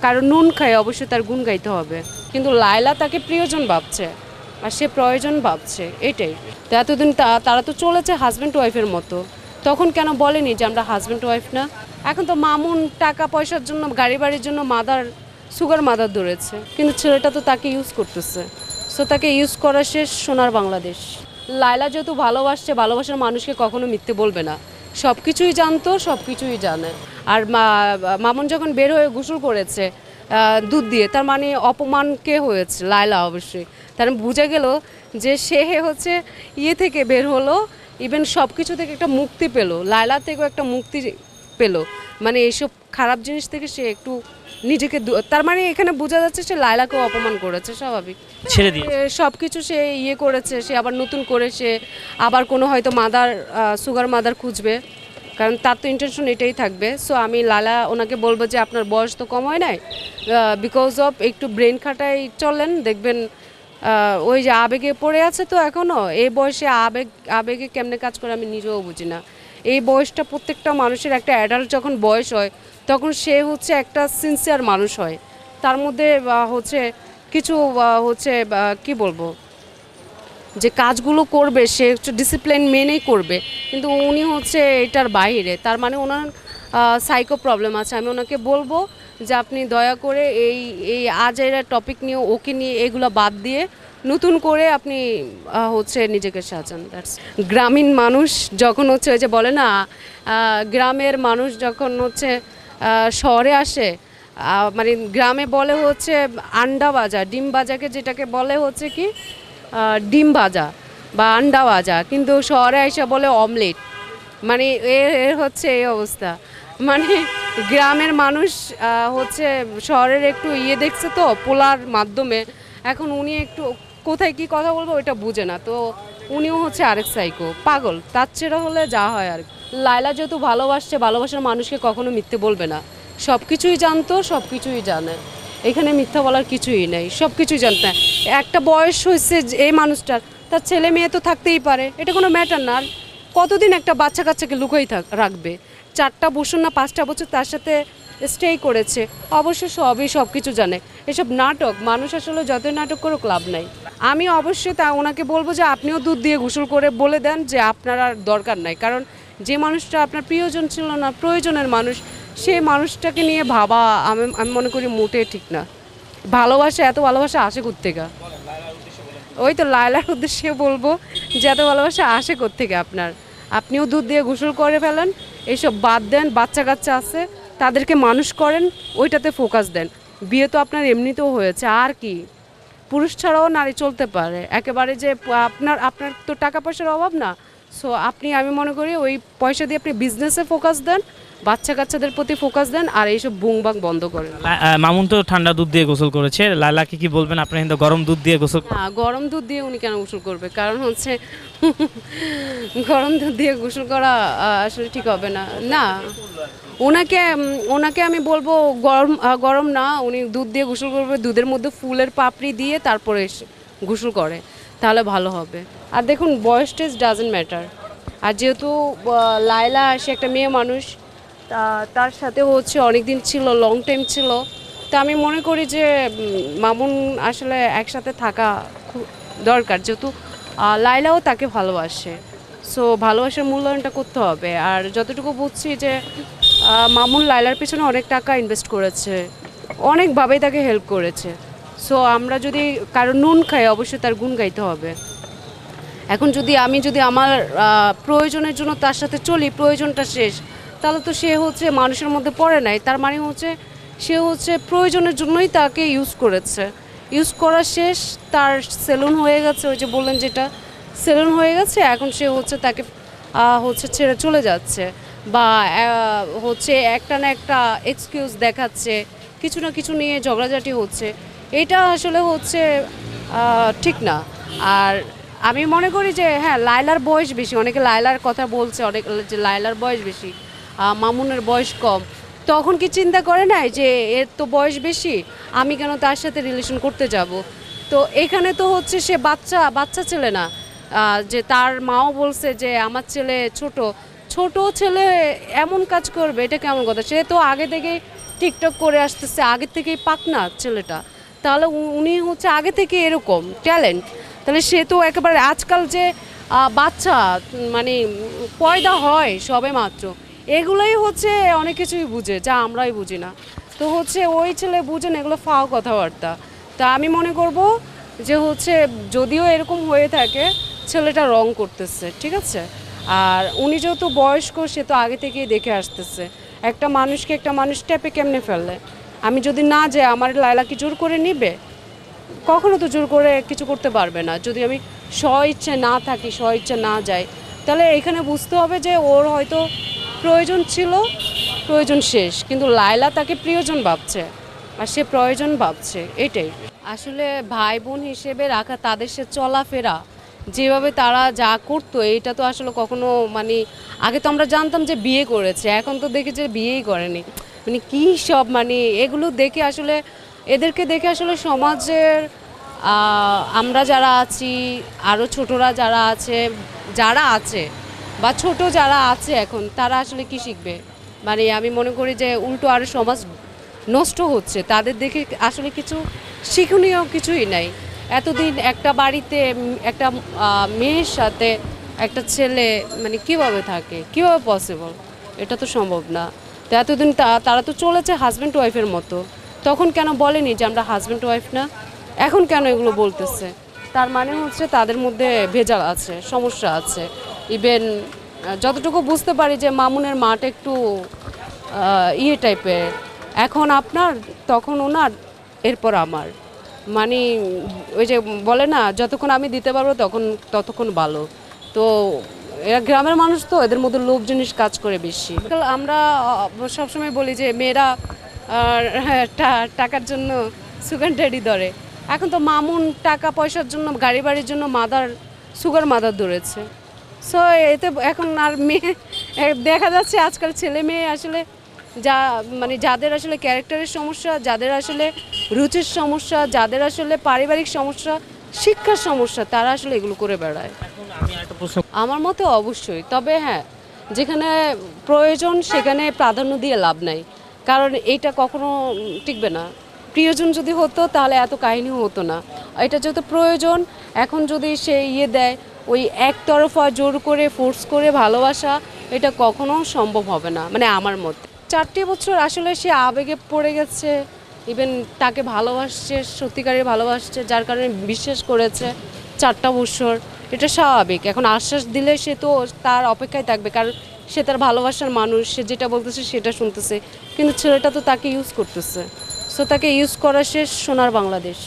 কারণ নুন খায় অবশ্যই তার গুণ গাইতে হবে। কিন্তু লায়লা তাকে প্রিয়জন ভাবছে আর সে প্রয়োজন ভাবছে, এটাই। তো এতদিন তা- তারা তো চলেছে হাজব্যান্ড ওয়াইফের মতো। তখন কেন বলেনি যে আমরা হাজব্যান্ড ওয়াইফ না? এখন তো মামুন টাকা পয়সার জন্য, গাড়ি বাড়ির জন্য মাদার সুগার মাদার ধরেছে। কিন্তু ছেলেটা তো তাকে ইউজ করতেছে। সো তাকে ইউজ করা শেষ সোনার বাংলাদেশ। লায়লা যেহেতু ভালোবাসছে, ভালোবাসার মানুষকে কখনো মিথ্যে বলবে না। সব কিছুই জানতো সব কিছুই জানে। আর মামুন যখন বের হয়ে গোসল করেছে দুধ দিয়ে, তার মানে অপমান কে হয়েছে? লায়লা অবশ্যই। তার মানে বুঝে গেল যে সে হচ্ছে ইয়ে থেকে বের হলো ইভেন সব কিছু থেকে একটা মুক্তি পেল। লায়লা থেকেও একটা মুক্তি পেল। মানে এইসব খারাপ জিনিস থেকে সে একটু নিজেকে তার মানে এখানে বোঝা যাচ্ছে সে লায়লাকেও অপমান করেছে স্বাভাবিক। ছেড়ে দিয়ে সব কিছু সে ইয়ে করেছে সে আবার নতুন করে সে আবার কোনো হয়তো মাদার সুগার মাদার খুঁজবে। কারণ তার তো ইন্টেনশন এটাই থাকবে। সো আমি লালা ওনাকে বলব যে আপনার বয়স তো কম হয় নাই? বিকজ অফ একটু ব্রেন খাটাই চলেন দেখবেন আহ, ওই যে আবেগে পড়ে আছে তো এখনও এই বয়সে আবেগ আবেগে কেমনে কাজ করে আমি নিজেও বুঝি না। এই বয়সটা প্রত্যেকটা মানুষের একটা অ্যাডাল্ট যখন বয়স হয় তখন সে হচ্ছে একটা সিনসিয়ার মানুষ হয়। তার মধ্যে হচ্ছে কিছু হচ্ছে কি বলব? যে কাজগুলো করবে, সে হচ্ছে ডিসিপ্লিন মেনেই করবে। কিন্তু উনি হচ্ছে এটার বাইরে। তার মানে ওনার সাইকো প্রবলেম আছে। আমি ওনাকে বলব যে আপনি দয়া করে এই এই আজ এরা টপিক নিয়ে, ওকে নিয়ে এগুলো বাদ দিয়ে নতুন করে আপনি হচ্ছে নিজেকে সাজান। দ্যাটস গ্রামীণ মানুষ যখন হচ্ছে ওই যে বলে না গ্রামের মানুষ যখন হচ্ছে শহরে আসে মানে গ্রামে বলে হচ্ছে আন্ডা বাজা, ডিম বাজাকে যেটাকে বলে হচ্ছে কি ডিম ভাজা বা আন্ডা ভাজা, কিন্তু শহরে এসে বলে অমলেট। মানে এর হচ্ছে এই অবস্থা। মানে গ্রামের মানুষ হচ্ছে শহরের একটু ইয়ে দেখছে তো পোলার মাধ্যমে। এখন উনি একটু কোথায় কি কথা বলব ওইটা বুঝে না। তো উনিও হচ্ছে আরেক সাইকো পাগল, তার ছেড়ে হলে যা হয় আর কি। লায়লা যেহেতু ভালোবাসছে, ভালোবাসার মানুষকে কখনো মিথ্যে বলবে না। সব কিছুই জানতো সব কিছুই জানে। এখানে মিথ্যা বলার কিছুই নেই সব কিছুই জানতে একটা বয়স হয়েছে এই মানুষটার, তার ছেলে মেয়ে তো থাকতেই পারে, এটা কোনো ম্যাটার না। কতদিন একটা বাচ্চা কাচ্চাকে লুকোই থাক, রাখবে? চারটা বছর না পাঁচটা বছর তার সাথে স্টে করেছে, অবশ্য সবই সব কিছু জানে। এসব নাটক, মানুষ আসলে যতই নাটক করুক লাভ নাই। আমি অবশ্যই তা ওনাকে বলব যে আপনিও দুধ দিয়ে গোসল করে বলে দেন যে আপনার আর দরকার নাই। কারণ যে মানুষটা আপনার প্রিয়জন ছিল না, প্রয়োজনের মানুষ, সেই মানুষটাকে নিয়ে ভাবা আমি আমি মনে করি মোটে ঠিক না। ভালোবাসা, এত ভালোবাসা আসে কোত্থেকা? ওই তো লায়লার উদ্দেশ্যে বলব যে এত ভালোবাসা আসে কোত্থেকে আপনার? আপনিও দুধ দিয়ে গোসল করে ফেলেন, এইসব বাদ দেন, বাচ্চা কাচ্চা আছে, তাদেরকে মানুষ করেন, ওইটাতে ফোকাস দেন। বিয়ে তো আপনার এমনিতেও হয়েছে, আর কি? পুরুষ ছাড়াও নারী চলতে পারে, একেবারে যে আপনার আপনার তো টাকা পয়সার অভাব না? সো আপনি আমি মনে করি ওই পয়সা দিয়ে আপনি বিজনেসে ফোকাস দেন বাচ্চা কাচ্চাদের প্রতি ফোকাস দেন আর এইসব বুংবাং বন্ধ করেন। মামুন তো ঠান্ডা দুধ দিয়ে গোসল করেছে। লালাকে কি বলবেন? আপনি কিন্তু গরম দুধ দিয়ে গোসল না গরম দুধ দিয়ে উনি কেন গোসল করবে? কারণ হচ্ছে গরম দুধ দিয়ে গোসল করা আসলে ঠিক হবে না। না ওনাকে ওনাকে আমি বলব গরম গরম না উনি দুধ দিয়ে গোসল করবে দুধের মধ্যে ফুলের পাপড়ি দিয়ে তারপরে গোসল করে। তাহলে ভালো হবে। আর দেখুন বয়স টেস্ট ডাজেন্ট ম্যাটার আর যেহেতু আহ, লায়লা সে একটা মেয়ে মানুষ তা তার সাথে হচ্ছে অনেক দিন ছিল লং টাইম ছিল। তো আমি মনে করি যে মামুন আসলে একসাথে থাকা খুব দরকার। যেহেতু আহ, লায়লাও তাকে ভালোবাসে। সো ভালোবাসার মূল্যায়নটা করতে হবে। আর যতটুকু বুঝছি যে মামুন লায়লার পেছনে অনেক টাকা ইনভেস্ট করেছে। অনেকভাবেই তাকে হেল্প করেছে। সো আমরা যদি কারও নুন খাই, অবশ্যই তার গুণ গাইতে হবে। এখন যদি আমি যদি আমার প্রয়োজনের জন্য তার সাথে চলি, প্রয়োজনটা শেষ, তাহলে তো সে হচ্ছে মানুষের মধ্যে পড়ে নাই। তার মানে হচ্ছে, সে হচ্ছে প্রয়োজনের জন্যই তাকে ইউজ করেছে। ইউজ করা শেষ, তার সেলুন হয়ে গেছে, ওই যে বললেন যেটা সেলুন হয়ে গেছে, এখন সে হচ্ছে তাকে হচ্ছে ছেড়ে চলে যাচ্ছে। বা হচ্ছে একটা না একটা এক্সকিউজ দেখাচ্ছে, কিছু না কিছু নিয়ে ঝগড়াঝাটি হচ্ছে। এটা আসলে হচ্ছে ঠিক না। আর আমি মনে করি যে হ্যাঁ লাইলার বয়স বেশি, অনেকে লায়লার কথা বলছে, অনেক যে লাইলার বয়স বেশি মামুনের বয়স কম, তখন কি চিন্তা করে নাই যে, এর তো বয়স বেশি, আমি কেন তার সাথে রিলেশন করতে যাব? তো এখানে তো হচ্ছে সে বাচ্চা বাচ্চা ছেলে না যে তার মাও বলছে যে, আমার ছেলে ছোট ছোট ছেলে এমন কাজ করবে, এটা কেমন কথা? সে তো আগে থেকেই টিকটক করে আসতেছে, আগে থেকেই পাক না ছেলেটা। তাহলে উনি হচ্ছে আগে থেকে এরকম ট্যালেন্ট। তাহলে সে তো একেবারে আজকাল যে বাচ্চা মানে পয়দা হয় সবে মাত্র। এগুলোই হচ্ছে অনেক কিছুই বুঝে, যা আমরাই বুঝি না। তো হচ্ছে ওই ছেলে বুঝেন এগুলো ফাও কথাবার্তা। তা আমি মনে করব যে হচ্ছে যদিও এরকম হয়ে থাকে, ছেলেটা রং করতেছে, ঠিক আছে? আর উনি যেহেতু বয়স্ক, সে তো আগে থেকেই দেখে আসতেছে। একটা মানুষকে একটা মানুষ ট্যাপে কেমনে ফেললে? আমি যদি না যাই আমার লায়লা কি জোর করে নিবে, কখনো তো জোর করে কিছু করতে পারবে না। যদি আমি স্ব ইচ্ছে না থাকি, স্ব ইচ্ছে না যাই, তাহলে এখানে বুঝতে হবে যে ওর হয়তো প্রয়োজন ছিল, প্রয়োজন শেষ। কিন্তু লায়লা তাকে প্রিয়জন ভাবছে, আর সে প্রয়োজন ভাবছে, এটাই। আসলে ভাই বোন হিসেবে রাখা তাদের সে চলাফেরা, যেভাবে তারা যা করতো এটা তো আসলে কখনো মানে আগে তো আমরা জানতাম যে বিয়ে করেছে, এখন তো দেখি যে বিয়েই করেনি। মানে কী সব মানে এগুলো দেখে আসলে, এদেরকে দেখে আসলে সমাজের আমরা যারা আছি আরও ছোটরা যারা আছে যারা আছে, বা ছোট যারা আছে এখন, তারা আসলে কি শিখবে? মানে আমি মনে করি যে উল্টো আরও সমাজ নষ্ট হচ্ছে, তাদের দেখে আসলে কিছু শিক্ষণীয় কিছুই নাই। এতদিন একটা বাড়িতে, একটা মেয়ের সাথে একটা ছেলে মানে কীভাবে থাকে? কীভাবে পসিবল এটা তো সম্ভব না। তো এতদিন তারা তো চলেছে হাজব্যান্ড ওয়াইফের মতো। তখন কেন বলেনি যে আমরা হাজব্যান্ড ওয়াইফ না? এখন কেন এগুলো বলতেছে? তার মানে হচ্ছে তাদের মধ্যে ভেজাল আছে, সমস্যা আছে। ইভেন যতটুকু বুঝতে পারি যে মামুনের মাটা একটু ইয়ে টাইপের এখন আপনার, তখন ওনার, এরপর আমার। মানে ওই যে বলে না, যতক্ষণ আমি দিতে পারব তখন, ততক্ষণ ভালো। তো এরা গ্রামের মানুষ তো এদের মধ্যে লোভ জিনিস কাজ করে বেশি। আমরা সবসময় বলি যে মেয়েরা হ্যাঁ, টাকার জন্য সুগার ড্যাডি ধরে। এখন তো মামুন টাকা পয়সার জন্য গাড়ি বাড়ির জন্য মাদার সুগার মাদার ধরেছে। সো এতে এখন আর মেয়ে দেখা যাচ্ছে আজকাল ছেলে মেয়ে আসলে যা মানে যাদের আসলে ক্যারেক্টারের সমস্যা যাদের আসলে রুচির সমস্যা যাদের আসলে পারিবারিক সমস্যা শিক্ষার সমস্যা তারা আসলে এগুলো করে বেড়ায়। আমার মতে অবশ্যই তবে হ্যাঁ যেখানে প্রয়োজন সেখানে প্রাধান্য দিয়ে লাভ নাই। কারণ এইটা কখনো টিকবে না। প্রিয়জন যদি হতো তাহলে এত কাহিনী হতো না। এটা যেহেতু প্রয়োজন এখন যদি সে ইয়ে দেয় ওই একতরফা জোর করে ফোর্স করে ভালোবাসা এটা কখনো সম্ভব হবে না মানে আমার মতে। চারটি বছর আসলে সে আবেগে পড়ে গেছে। ইভেন তাকে ভালোবাসছে, সত্যিকারের ভালোবাসছে, যার কারণে বিশ্বাস করেছে চারটা বছর এটা স্বাভাবিক। এখন আশ্বাস দিলে সে তো তার অপেক্ষায় থাকবে, কারণ সে তার ভালোবাসার মানুষ, সে যেটা বলতেছে সেটা শুনতেছে। কিন্তু ছেলেটা তো তাকে ইউজ করতেছে। সো তাকে ইউজ করা শেষ সোনার বাংলাদেশ।